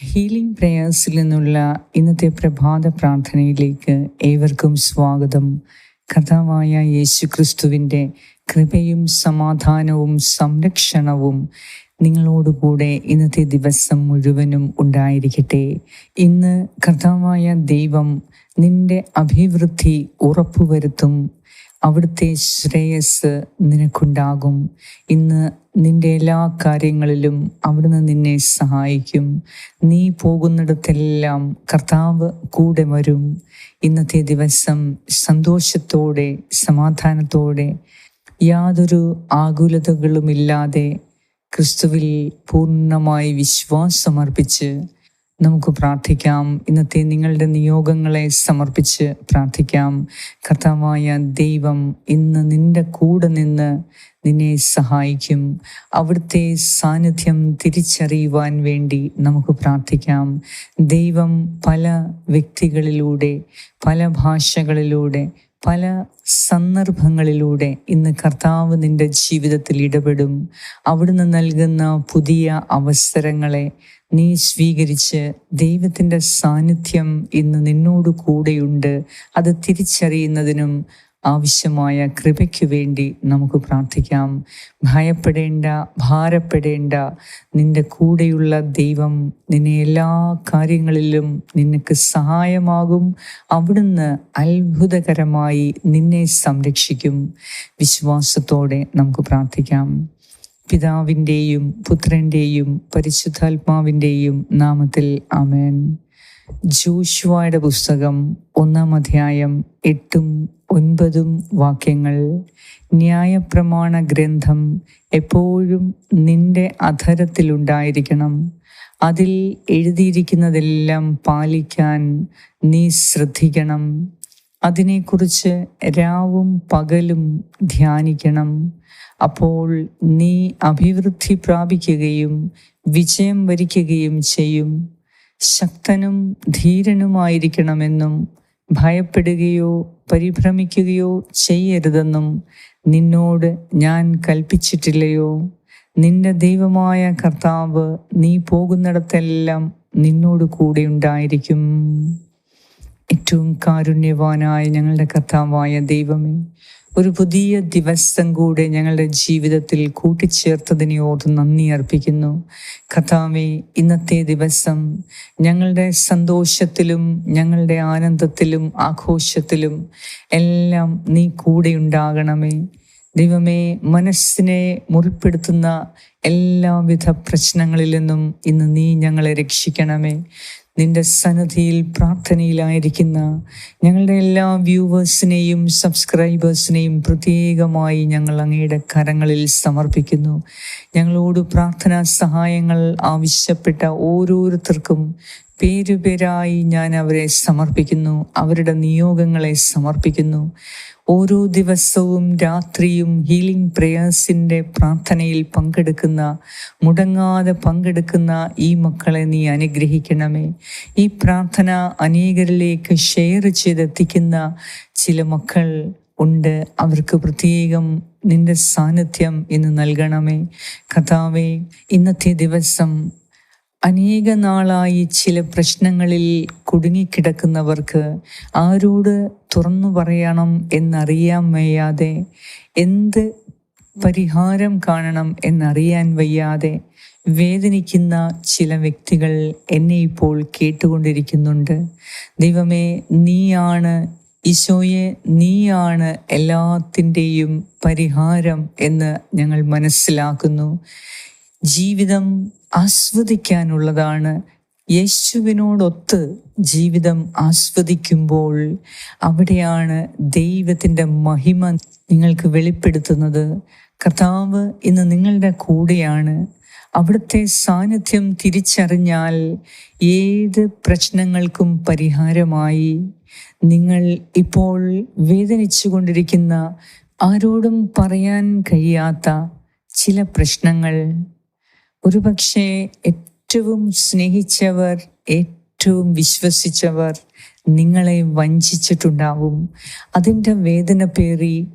Healing പ്രേയേഴ്സിൽ നിന്നുള്ള ഇന്നത്തെ പ്രഭാത പ്രാർത്ഥനയിലേക്ക് ഏവർക്കും സ്വാഗതം. കഥാവായ യേശു ക്രിസ്തുവിന്റെ കൃപയും സമാധാനവും സംരക്ഷണവും നിങ്ങളോടുകൂടെ ഇന്നത്തെ ദിവസം മുഴുവനും ഉണ്ടായിരിക്കട്ടെ. ഇന്ന് കർത്താവായ ദൈവം നിന്റെ അഭിവൃദ്ധി ഉറപ്പുവരുത്തും അവിടുത്തെ ശ്രേയസ് നിനക്കുണ്ടാകും. ഇന്ന് നിന്റെ എല്ലാ കാര്യങ്ങളിലും അവിടുന്ന് നിന്നെ സഹായിക്കും. നീ പോകുന്നിടത്തെല്ലാം കർത്താവ് കൂടെ വരും. ഇന്നത്തെ ദിവസം സന്തോഷത്തോടെ സമാധാനത്തോടെ യാതൊരു ആകുലതകളുമില്ലാതെ ക്രിസ്തുവിൽ പൂർണമായി വിശ്വാസമർപ്പിച്ച് നമുക്ക് പ്രാർത്ഥിക്കാം. ഇന്നത്തെ നിങ്ങളുടെ നിയോഗങ്ങളെ സമർപ്പിച്ച് പ്രാർത്ഥിക്കാം. കർത്താവായ ദൈവം ഇന്ന് നിന്റെ കൂടെ നിന്ന് നിന്നെ സഹായിക്കും. അവിടുത്തെ സാന്നിധ്യം തിരിച്ചറിയുവാൻ വേണ്ടി നമുക്ക് പ്രാർത്ഥിക്കാം. ദൈവം പല വ്യക്തികളിലൂടെ പല ഭാഷകളിലൂടെ പല സന്ദർഭങ്ങളിലൂടെ ഇന്ന് കർത്താവ് നിന്റെ ജീവിതത്തിൽ ഇടപെടും. അവിടുന്ന് നൽകുന്ന പുതിയ അവസരങ്ങളെ നീ സ്വീകരിച്ച് ദൈവത്തിന്റെ സാന്നിധ്യം ഇന്ന് നിന്നോട് കൂടെയുണ്ട്. അത് തിരിച്ചറിയുന്നതിനും ആവശ്യമായ കൃപയ്ക്ക് വേണ്ടി നമുക്ക് പ്രാർത്ഥിക്കാം. ഭയപ്പെടേണ്ട ഭാരപ്പെടേണ്ട നിന്റെ കൂടെയുള്ള ദൈവം നിന്നെ എല്ലാ കാര്യങ്ങളിലും നിനക്ക് സഹായമാകും. അവിടുന്ന് അത്ഭുതകരമായി നിന്നെ സംരക്ഷിക്കും. വിശ്വാസത്തോടെ നമുക്ക് പ്രാർത്ഥിക്കാം. പിതാവിന്റെയും പുത്രന്റെയും പരിശുദ്ധാത്മാവിന്റെയും നാമത്തിൽ ആമേൻ. ജോഷുവായുടെ പുസ്തകം ഒന്നാം അധ്യായം എട്ടും ഒൻപതും വാക്യങ്ങൾ. ന്യായപ്രമാണ ഗ്രന്ഥം എപ്പോഴും നിന്റെ അധരത്തിലുണ്ടായിരിക്കണം. അതിൽ എഴുതിയിരിക്കുന്നതെല്ലാം പാലിക്കാൻ നീ ശ്രദ്ധിക്കണം. അതിനെക്കുറിച്ച് രാവും പകലും ധ്യാനിക്കണം. അപ്പോൾ നീ അഭിവൃദ്ധി പ്രാപിക്കുകയും വിജയം വരിക്കുകയും ചെയ്യും. ശക്തനും ധീരനുമായിരിക്കണമെന്നും ഭയപ്പെടുകയോ പരിഭ്രമിക്കുകയോ ചെയ്യരുതെന്നും നിന്നോട് ഞാൻ കൽപ്പിച്ചിട്ടില്ലയോ? നിന്റെ ദൈവമായ കർത്താവ് നീ പോകുന്നിടത്തെല്ലാം നിന്നോട് കൂടെ ഉണ്ടായിരിക്കും. ഏറ്റവും കാരുണ്യവാനായ ഞങ്ങളുടെ കർത്താവായ ദൈവമേ ഒരു പുതിയ ദിവസം കൂടെ ഞങ്ങളുടെ ജീവിതത്തിൽ കൂട്ടിച്ചേർത്തതിനെ ഓർത്ത് നന്ദി അർപ്പിക്കുന്നു. കഥാവെ ഇന്നത്തെ ദിവസം ഞങ്ങളുടെ സന്തോഷത്തിലും ഞങ്ങളുടെ ആനന്ദത്തിലും ആഘോഷത്തിലും എല്ലാം നീ കൂടെ ഉണ്ടാകണമേ. ദൈവമേ മനസ്സിനെ മുറിപ്പെടുത്തുന്ന എല്ലാവിധ പ്രശ്നങ്ങളിൽ നിന്നും ഇന്ന് നീ ഞങ്ങളെ രക്ഷിക്കണമേ. നിന്റെ സന്നദ്ധിയിൽ പ്രാർത്ഥനയിലായിരിക്കുന്ന ഞങ്ങളുടെ എല്ലാ വ്യൂവേഴ്സിനെയും സബ്സ്ക്രൈബേഴ്സിനെയും പ്രത്യേകമായി ഞങ്ങൾ അങ്ങയുടെ കരങ്ങളിൽ സമർപ്പിക്കുന്നു. ഞങ്ങളോട് പ്രാർത്ഥനാ സഹായങ്ങൾ ആവശ്യപ്പെട്ട ഓരോരുത്തർക്കും പേരുപേരായി ഞാൻ അവരെ സമർപ്പിക്കുന്നു. അവരുടെ നിയോഗങ്ങളെ സമർപ്പിക്കുന്നു. ഓരോ ദിവസവും രാത്രിയും ഹീലിംഗ് പ്രേയേഴ്സിന്റെ പ്രാർത്ഥനയിൽ പങ്കെടുക്കുന്ന മുടങ്ങാതെ പങ്കെടുക്കുന്ന ഈ മക്കളെ നീ അനുഗ്രഹിക്കണമേ. ഈ പ്രാർത്ഥന അനേകരിലേക്ക് ഷെയർ ചെയ്തെത്തിക്കുന്ന ചില മക്കൾ ഉണ്ട്. അവർക്ക് പ്രത്യേകം നിന്റെ സാന്നിധ്യം ഇന്ന് നൽകണമേ. കഥാവേ ഇന്നത്തെ ദിവസം അനേക നാളായി ചില പ്രശ്നങ്ങളിൽ കുടുങ്ങിക്കിടക്കുന്നവർക്ക് ആരോട് തുറന്നു പറയണം എന്നറിയാൻ വയ്യാതെ എന്ത് പരിഹാരം കാണണം എന്നറിയാൻ വയ്യാതെ വേദനിക്കുന്ന ചില വ്യക്തികൾ എന്നെ ഇപ്പോൾ കേട്ടുകൊണ്ടിരിക്കുന്നുണ്ട്. ദൈവമേ നീയാണ് ഈശോയെ നീയാണ് എല്ലാത്തിന്റെയും പരിഹാരം എന്ന് ഞങ്ങൾ മനസ്സിലാക്കുന്നു. ജീവിതം ആസ്വദിക്കാനുള്ളതാണ്. യേശുവിനോടൊത്ത് ജീവിതം ആസ്വദിക്കുമ്പോൾ അവിടെയാണ് ദൈവത്തിന്റെ മഹിമ നിങ്ങൾക്ക് വെളിപ്പെടുത്തുന്നത്. കർത്താവ് ഇന്ന് നിങ്ങളുടെ കൂടെയാണ്. അവിടുത്തെ സാന്നിധ്യം തിരിച്ചറിഞ്ഞാൽ ഏത് പ്രശ്നങ്ങൾക്കും പരിഹാരമായി. നിങ്ങൾ ഇപ്പോൾ വേദനിച്ചു കൊണ്ടിരിക്കുന്ന ആരോടും പറയാൻ കഴിയാത്ത ചില പ്രശ്നങ്ങൾ. ഒരുപക്ഷെ ഏറ്റവും സ്നേഹിച്ചവർ ഏറ്റവും വിശ്വസിച്ചവർ നിങ്ങളെ വഞ്ചിച്ചിട്ടുണ്ടാവും. അതിന്റെ വേദന പേറി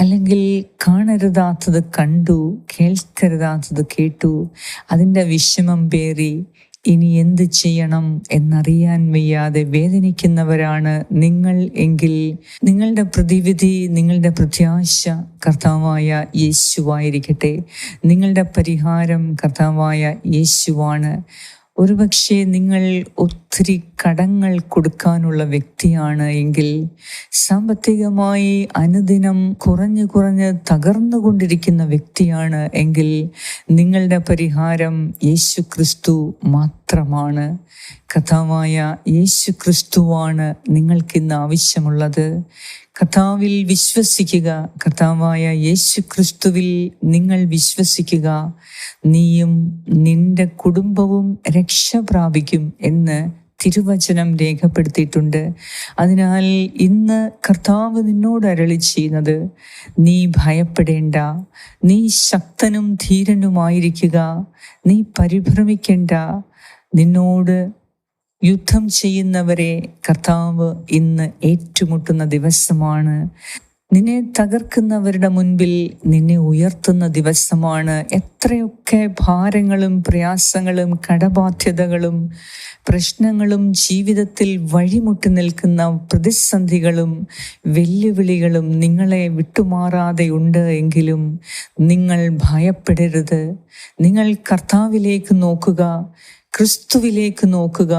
അല്ലെങ്കിൽ കാണരുതാത്തത് കണ്ടു കേൾക്കരുതാത്തത് കേട്ടു അതിന്റെ വിഷമം പേറി ഇനി എന്ത് ചെയ്യണം എന്നറിയാൻ വയ്യാതെ വേദനിക്കുന്നവരാണ് നിങ്ങൾ എങ്കിൽ നിങ്ങളുടെ പ്രതിവിധി നിങ്ങളുടെ പ്രത്യാശ കർത്താവായ യേശുവായിരിക്കട്ടെ. നിങ്ങളുടെ പരിഹാരം കർത്താവായ യേശുവാണ്. ഒരുപക്ഷെ നിങ്ങൾ ഒത്തിരി കടങ്ങൾ കൊടുക്കാനുള്ള വ്യക്തിയാണ് എങ്കിൽ സാമ്പത്തികമായി അനുദിനം കുറഞ്ഞു കുറഞ്ഞ് തകർന്നുകൊണ്ടിരിക്കുന്ന വ്യക്തിയാണ് എങ്കിൽ നിങ്ങളുടെ പരിഹാരം യേശു ക്രിസ്തു മാത്രമാണ്. കഥാവായ യേശു ക്രിസ്തുവാണ് നിങ്ങൾക്കിന്ന് ആവശ്യമുള്ളത്. കഥാവിൽ വിശ്വസിക്കുക. കർത്താവായ യേശു ക്രിസ്തുവിൽ നിങ്ങൾ വിശ്വസിക്കുക. നീയും നിന്റെ കുടുംബവും രക്ഷ പ്രാപിക്കും എന്ന് തിരുവചനം രേഖപ്പെടുത്തിയിട്ടുണ്ട്. അതിനാൽ ഇന്ന് കർത്താവ് നിന്നോട് അരളി ചെയ്യുന്നത് നീ ഭയപ്പെടേണ്ട നീ ശക്തനും ധീരനുമായിരിക്കുക നീ പരിഭ്രമിക്കേണ്ട നിന്നോട് യുദ്ധം ചെയ്യുന്നവരെ കർത്താവ് ഇന്ന് ഏറ്റുമുട്ടുന്ന ദിവസമാണ്. നിന്നെ തകർക്കുന്നവരുടെ മുൻപിൽ നിന്നെ ഉയർത്തുന്ന ദിവസമാണ്. എത്രയൊക്കെ ഭാരങ്ങളും പ്രയാസങ്ങളും കടബാധ്യതകളും പ്രശ്നങ്ങളും ജീവിതത്തിൽ വഴിമുട്ടി നിൽക്കുന്ന പ്രതിസന്ധികളും വെല്ലുവിളികളും നിങ്ങളെ വിട്ടുമാറാതെ ഉണ്ട് എങ്കിലും നിങ്ങൾ ഭയപ്പെടരുത്. നിങ്ങൾ കർത്താവിലേക്ക് നോക്കുക ക്രിസ്തുവിലേക്ക് നോക്കുക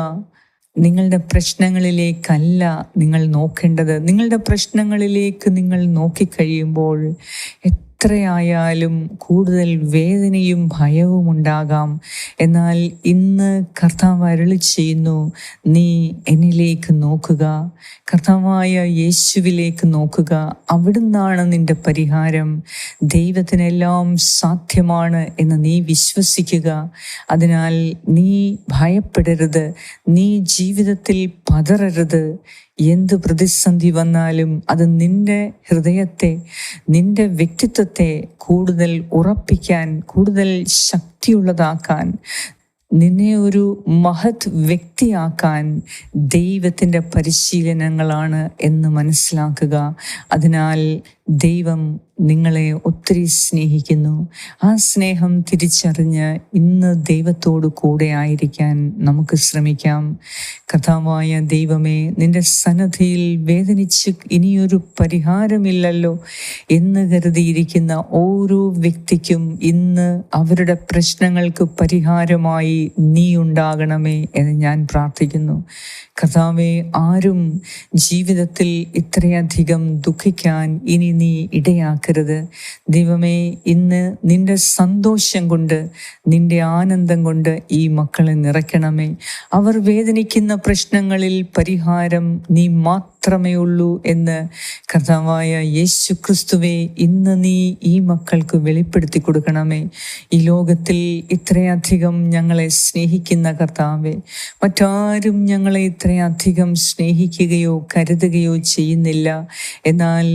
നിങ്ങളുടെ പ്രശ്നങ്ങളിലേക്കല്ല നിങ്ങൾ നോക്കേണ്ടത്. നിങ്ങളുടെ പ്രശ്നങ്ങളിലേക്ക് നിങ്ങൾ നോക്കിക്കഴിയുമ്പോൾ എത്രയായാലും കൂടുതൽ വേദനയും ഭയവും ഉണ്ടാകാം. എന്നാൽ ഇന്ന് കർത്താവ് അരളി ചെയ്യുന്നു നീ എന്നിലേക്ക് നോക്കുക. കർത്താവായ യേശുവിലേക്ക് നോക്കുക. അവിടുന്നാണ് നിന്റെ പരിഹാരം. ദൈവത്തിനെല്ലാം സാധ്യമാണ് എന്ന് നീ വിശ്വസിക്കുക. അതിനാൽ നീ ഭയപ്പെടരുത്. നീ ജീവിതത്തിൽ പതറരുത്. എന്ത് പ്രതിസന്ധി വന്നാലും അത് നിന്റെ ഹൃദയത്തെ നിന്റെ വ്യക്തിത്വത്തെ കൂടുതൽ ഉറപ്പിക്കാൻ കൂടുതൽ ശക്തിയുള്ളതാക്കാൻ നിന്നെ ഒരു മഹത് വ്യക്തിയാക്കാൻ ദൈവത്തിന്റെ പരിശീലനങ്ങളാണ് എന്ന് മനസ്സിലാക്കുക. അതിനാൽ ദൈവം നിങ്ങളെ ഒത്തിരി സ്നേഹിക്കുന്നു. ആ സ്നേഹം തിരിച്ചറിഞ്ഞ് ഇന്ന് ദൈവത്തോട് കൂടെ ആയിരിക്കാൻ നമുക്ക് ശ്രമിക്കാം. കഥാവായ ദൈവമേ നിന്റെ സന്നദ്ധയിൽ വേദനിച്ച് ഇനിയൊരു പരിഹാരമില്ലല്ലോ എന്ന് കരുതിയിരിക്കുന്ന ഓരോ വ്യക്തിക്കും ഇന്ന് അവരുടെ പ്രശ്നങ്ങൾക്ക് പരിഹാരമായി നീ ഉണ്ടാകണമേ എന്ന് ഞാൻ പ്രാർത്ഥിക്കുന്നു. കഥാവെ ആരും ജീവിതത്തിൽ ഇത്രയധികം ദുഃഖിക്കാൻ ഇനി നീ ഇടയാക്കരുത് ദൈവമേ ഇന്ന് നിന്റെ സന്തോഷം കൊണ്ട് നിന്റെ ആനന്ദം കൊണ്ട് ഈ മക്കളെ നിറയ്ക്കണമേ. അവർ വേദനിക്കുന്ന പ്രശ്നങ്ങളിൽ പരിഹാരം നീ മാത്രമേ ഉള്ളൂ എന്ന് കർത്താവായ യേശു ക്രിസ്തുവെ ഇന്ന് നീ ഈ മക്കൾക്ക് വെളിപ്പെടുത്തി കൊടുക്കണമേ. ഈ ലോകത്തിൽ ഇത്രയധികം ഞങ്ങളെ സ്നേഹിക്കുന്ന കർത്താവെ മറ്റാരും ഞങ്ങളെ ഇത്രയധികം സ്നേഹിക്കുകയോ കരുതുകയോ ചെയ്യുന്നില്ല. എന്നാൽ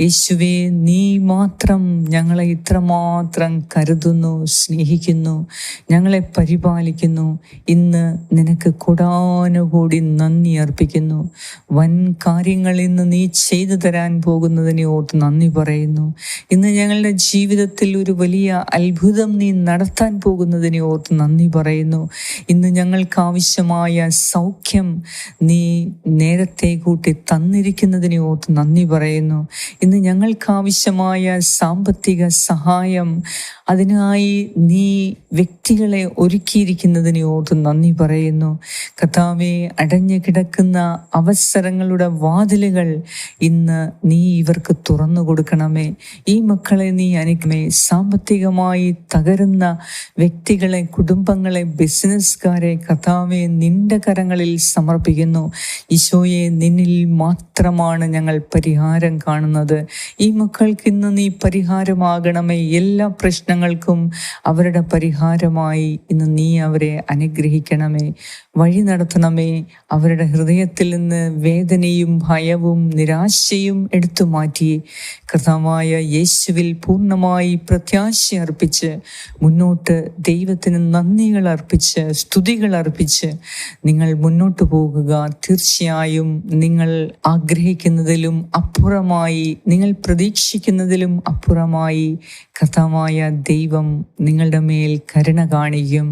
യേശുവെ നീ മാത്രം ഞങ്ങളെ ഇത്രമാത്രം കരുതുന്നു സ്നേഹിക്കുന്നു ഞങ്ങളെ പരിപാലിക്കുന്നു. ഇന്ന് നിനക്ക് കൂടാനുകൂടി നന്ദി അർപ്പിക്കുന്നു. വൻ കാര്യങ്ങൾ ഇന്ന് നീ ചെയ്തു തരാൻ പോകുന്നതിനെ ഓർത്ത് നന്ദി പറയുന്നു. ഇന്ന് ഞങ്ങളുടെ ജീവിതത്തിൽ ഒരു വലിയ അത്ഭുതം നീ നടത്താൻ പോകുന്നതിനെ ഓർത്ത് നന്ദി പറയുന്നു. ഇന്ന് ഞങ്ങൾക്ക് ആവശ്യമായ സൗഖ്യം നീ നേരത്തെ കൂട്ടി തന്നിരിക്കുന്നതിനെ ഓർത്ത് നന്ദി പറയുന്നു. ഇന്ന് ഞങ്ങൾക്ക് ആവശ്യമായ സാമ്പത്തിക സഹായം. അതിനായി നീ വ്യക്തികളെ ഒരുക്കിയിരിക്കുന്നതിനെ ഓർത്ത് നന്ദി പറയുന്നു. കഥാവെ അടഞ്ഞു കിടക്കുന്ന അവസരങ്ങളുടെ വാതിലുകൾ ഇന്ന് നീ ഇവർക്ക് തുറന്നു കൊടുക്കണമേ. ഈ മക്കളെ നീ അനുക്കമേ സാമ്പത്തികമായി തകരുന്ന വ്യക്തികളെ കുടുംബങ്ങളെ ബിസിനസ്സുകാരെ കഥാവെ നിന്റെ കരങ്ങളിൽ സമർപ്പിക്കുന്നു. ഈശോയെ നിന്നിൽ മാത്രമാണ് ഞങ്ങൾ പരിഹാരം കാണുന്നത്. ഈ മക്കൾക്ക് ഇന്ന് നീ പരിഹാരമാകണമേ. എല്ലാ പ്രശ്നങ്ങൾക്കും അവരുടെ പരിഹാരമായി ഇന്ന് നീ അവരെ അനുഗ്രഹിക്കണമേ. വഴി നടത്തണമേ. അവരുടെ ഹൃദയത്തിൽ നിന്ന് വേദനയും ഭയവും നിരാശയും എടുത്തു മാറ്റി. കൃതമായ യേശുവിൽ പൂർണമായി പ്രത്യാശ അർപ്പിച്ച് മുന്നോട്ട് ദൈവത്തിന് നന്ദികൾ അർപ്പിച്ച് സ്തുതികൾ അർപ്പിച്ച് നിങ്ങൾ മുന്നോട്ട് പോകുക. തീർച്ചയായും നിങ്ങൾ ആഗ്രഹിക്കുന്നതിലും അപ്പുറമായി നിങ്ങൾ പ്രതീക്ഷിക്കുന്നതിലും അപ്പുറമായി കർത്താവായ ദൈവം നിങ്ങളുടെ മേൽ കരുണ കാണിക്കും.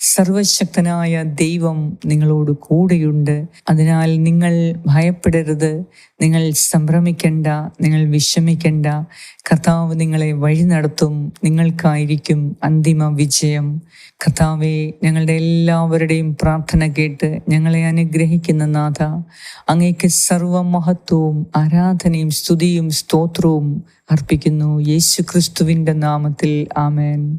സർവശക്തനായ ദൈവം നിങ്ങളോട് കൂടെയുണ്ട്. അതിനാൽ നിങ്ങൾ ഭയപ്പെടരുത്. നിങ്ങൾ സംഭ്രമിക്കണ്ട. നിങ്ങൾ വിഷമിക്കണ്ട. കർത്താവ് നിങ്ങളെ വഴി നടത്തും. നിങ്ങൾക്കായിരിക്കും അന്തിമ വിജയം. കർത്താവെ ഞങ്ങളുടെ എല്ലാവരുടെയും പ്രാർത്ഥന കേട്ട് ഞങ്ങളെ അനുഗ്രഹിക്കുന്ന നാഥ അങ്ങേക്ക് സർവമഹത്വവും ആരാധനയും സ്തുതിയും സ്തോത്രവും അർപ്പിക്കുന്നു. യേശു ക്രിസ്തുവിന്റെ നാമത്തിൽ ആമേൻ.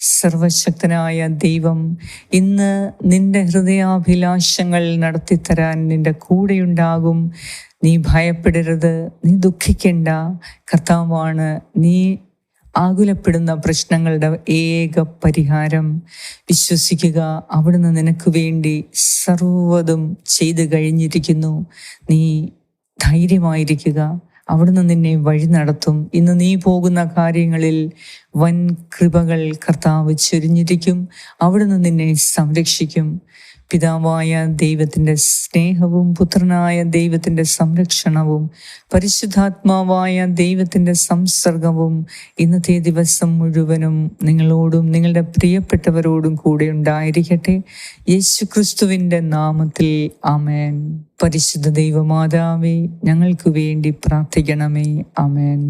സർവശക്തനായ ദൈവം ഇന്ന് നിന്റെ ഹൃദയാഭിലാഷങ്ങൾ നടത്തിത്തരാൻ നിന്റെ കൂടെയുണ്ടാകും. നീ ഭയപ്പെടരുത് നീ ദുഃഖിക്കേണ്ട. കർത്താവാണ് നീ ആകുലപ്പെടുന്ന പ്രശ്നങ്ങളുടെ ഏക പരിഹാരം. വിശ്വസിക്കുക അവിടുന്ന് നിനക്ക് വേണ്ടി സർവതും ചെയ്തു കഴിഞ്ഞിരിക്കുന്നു. നീ ധൈര്യമായിരിക്കുക. അവിടുന്ന് നിന്നെ വഴി നടത്തും. ഇന്ന് നീ പോകുന്ന കാര്യങ്ങളിൽ വൻ കൃപകൾ കർത്താവ് ചൊരിഞ്ഞിരിക്കും. അവിടുന്ന് നിന്നെ സംരക്ഷിക്കും. പിതാവായ ദൈവത്തിന്റെ സ്നേഹവും പുത്രനായ ദൈവത്തിന്റെ സംരക്ഷണവും പരിശുദ്ധാത്മാവായ ദൈവത്തിന്റെ സംസർഗവും ഇന്നത്തെ ദിവസം മുഴുവനും നിങ്ങളോടും നിങ്ങളുടെ പ്രിയപ്പെട്ടവരോടും കൂടെ ഉണ്ടായിരിക്കട്ടെ. യേശു ക്രിസ്തുവിന്റെ നാമത്തിൽ അമേൻ പരിശുദ്ധ ദൈവമാതാവേ ഞങ്ങൾക്ക് വേണ്ടി പ്രാർത്ഥിക്കണമേ. ആമേൻ.